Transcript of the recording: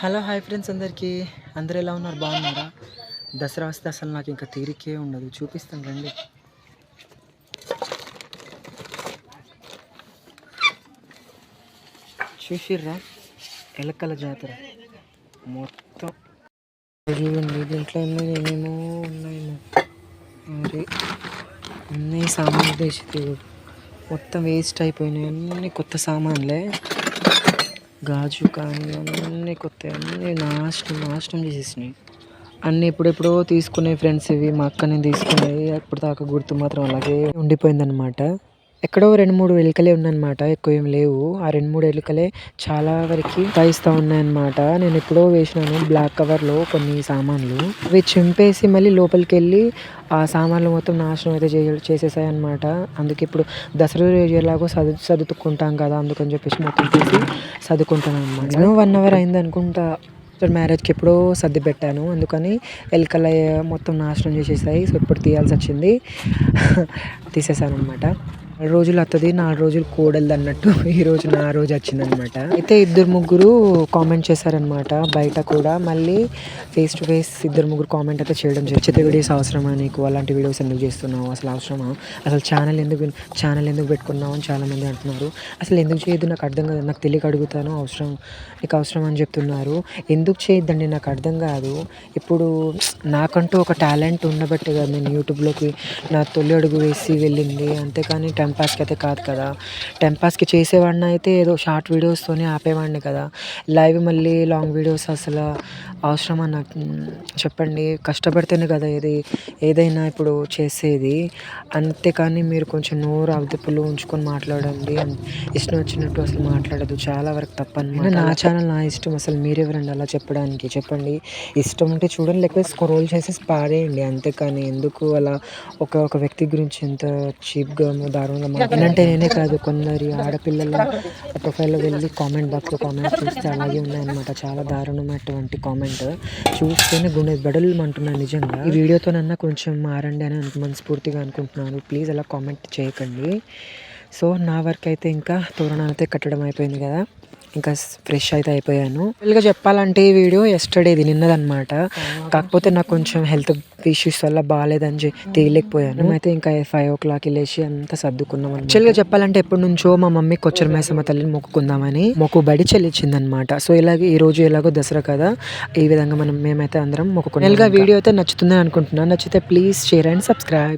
Hello hi friends అందరికీ. అందరు ఎలా ఉన్నారు? బాగున్నారా? దసరా వస్తే అసలు నాకు ఇంకా తీరికే ఉండదు. చూపిస్తాను రండి. చూసిర్రా? ఎలకల జాతర. మొత్తం చూడండి దీంట్లో ఎన్నో ఏమేమో ఉన్నాయి మరి అన్నీ సామాన్లు తెచ్చి మొత్తం వేస్ట్ అయిపోయినాయి. అన్నీ కొత్త సామాన్లే. గాజు కానీ అన్నీ కొత్త అన్నీ నాశనం నాశనం చేసేసినాయి అన్నీ ఇప్పుడెప్పుడో తీసుకునే ఫ్రెండ్స్ ఇవి మా అక్క నేను తీసుకునేవి అప్పుడు దాకా గుర్తు మాత్రం అలాగే ఉండిపోయిందనమాట ఎక్కడో రెండు మూడు ఎలుకలే ఉన్నాయన్నమాట ఎక్కువ ఏం లేవు. ఆ రెండు మూడు ఎలుకలే చాలా వరకు తాయిస్తూ ఉన్నాయన్నమాట. నేను ఎప్పుడో వేసినాను బ్లాక్ కవర్లో కొన్ని సామాన్లు. అవి చింపేసి మళ్ళీ లోపలికి వెళ్ళి ఆ సామాన్లు మొత్తం నాశనం అయితే చే చేసేసాయి అనమాట అందుకే ఇప్పుడు దసరా రోజు ఎలాగో సదు సర్దుకుంటాం కదా అందుకని చెప్పేసి మొత్తం తీసి చదువుకుంటాను అనమాట నేను వన్ అవర్ అయింది అనుకుంటా ఆఫ్టర్ మ్యారేజ్కి ఎప్పుడో సర్ది పెట్టాను. అందుకని ఎలుకలు మొత్తం నాశనం చేసేసాయి. సో ఇప్పుడు తీయాల్సి వచ్చింది తీసేసాను అనమాట నాలుగు రోజులు వస్తుంది నాలుగు రోజులు కోడలు అన్నట్టు ఈ రోజు నా రోజు వచ్చిందనమాట అయితే ఇద్దరు ముగ్గురు కామెంట్ చేశారనమాట బయట కూడా. మళ్ళీ ఫేస్ టు ఫేస్ ఇద్దరు ముగ్గురు కామెంట్ అయితే చేయడం జరిగింది. వీడియోస్ అవసరమా నీకు? అలాంటి వీడియోస్ ఎందుకు చేస్తున్నావు? అసలు అవసరమా? అసలు ఛానల్ ఎందుకు ఛానల్ ఎందుకు పెట్టుకున్నావు? అని చాలామంది అంటున్నారు. అసలు ఎందుకు చేయొద్దు? నాకు అర్థం కాదు. నాకు తెలియక అడుగుతాను. అవసరం నీకు అవసరం అని చెప్తున్నారు. ఎందుకు చేయొద్దండి? నాకు అర్థం కాదు. ఇప్పుడు నాకంటూ ఒక టాలెంట్ ఉండబట్టే కదా నేను యూట్యూబ్లోకి నా తొలి అడుగు వేసి వెళ్ళింది. అంతేకాని టెంపాస్కి అయితే కాదు కదా. టెంపాస్కి చేసేవాడిని అయితే ఏదో షార్ట్ వీడియోస్తోనే ఆపేవాడిని కదా. లైవ్ మళ్ళీ లాంగ్ వీడియోస్ అసలు అవసరమా నాకు? చెప్పండి. కష్టపడితేనే కదా ఇది ఏదైనా ఇప్పుడు చేసేది. అంతేకాని మీరు కొంచెం నోరు అదుపులో ఉంచుకొని మాట్లాడండి. ఇష్టం వచ్చినట్టు అసలు మాట్లాడదు. చాలా వరకు తప్పని నా ఛానల్ నా ఇష్టం అసలు మీరెవరండి అలా చెప్పడానికి? చెప్పండి. ఇష్టం ఉంటే చూడండి. లేకపోతే స్క్రోల్ చేసేసి పాడేయండి. అంతేకాని ఎందుకు అలా ఒక ఒక వ్యక్తి గురించి ఎంత చీప్గా దారుణంగా మాట్లాడంటే నేనే కాదు కొందరి ఆడపిల్లల ప్రొఫైల్లో వెళ్ళి కామెంట్ బాక్స్లో కామెంట్ చూస్తే అలాగే ఉన్నాయన్నమాట. చాలా దారుణమైనటువంటి కామెంట్ చూస్తేనే గుండె బడలు అంటున్నాను నిజంగా. ఈ వీడియోతోనన్నా కొంచెం మారండి అని మనస్ఫూర్తిగా అనుకుంటున్నాను. ప్లీజ్ అలా కామెంట్ చేయకండి. సో నా వర్క్ అయితే ఇంకా తోరణాలు అయితే కట్టడం అయిపోయింది కదా. ఇంకా ఫ్రెష్ అయితే అయిపోయాను. గా చెప్పాలంటే ఈ వీడియో ఎస్టర్డేది నిన్నదనమాట కాకపోతే నాకు కొంచెం హెల్త్ ఇష్యూస్ వల్ల బాగాలేదని చెప్పి తీయలేకపోయాను అయితే ఇంకా ఫైవ్ ఓ క్లాక్ లేచి అంతా సర్దుకున్నాం యాక్చువల్గా చెప్పాలంటే ఎప్పటి నుంచో మా మమ్మీ కొచ్చర మేసమ్మ తల్లిని మొక్కుకుందామని మొక్కుబడి చెల్లించిందనమాట సో ఇలాగే ఈ రోజు ఎలాగో దసరా కదా. ఈ విధంగా మనం మేమైతే అందరం మొక్కుకున్నాం వీడియో అయితే నచ్చుతుందని అనుకుంటున్నాను. నచ్చితే ప్లీజ్ షేర్ అండ్ సబ్స్క్రైబ్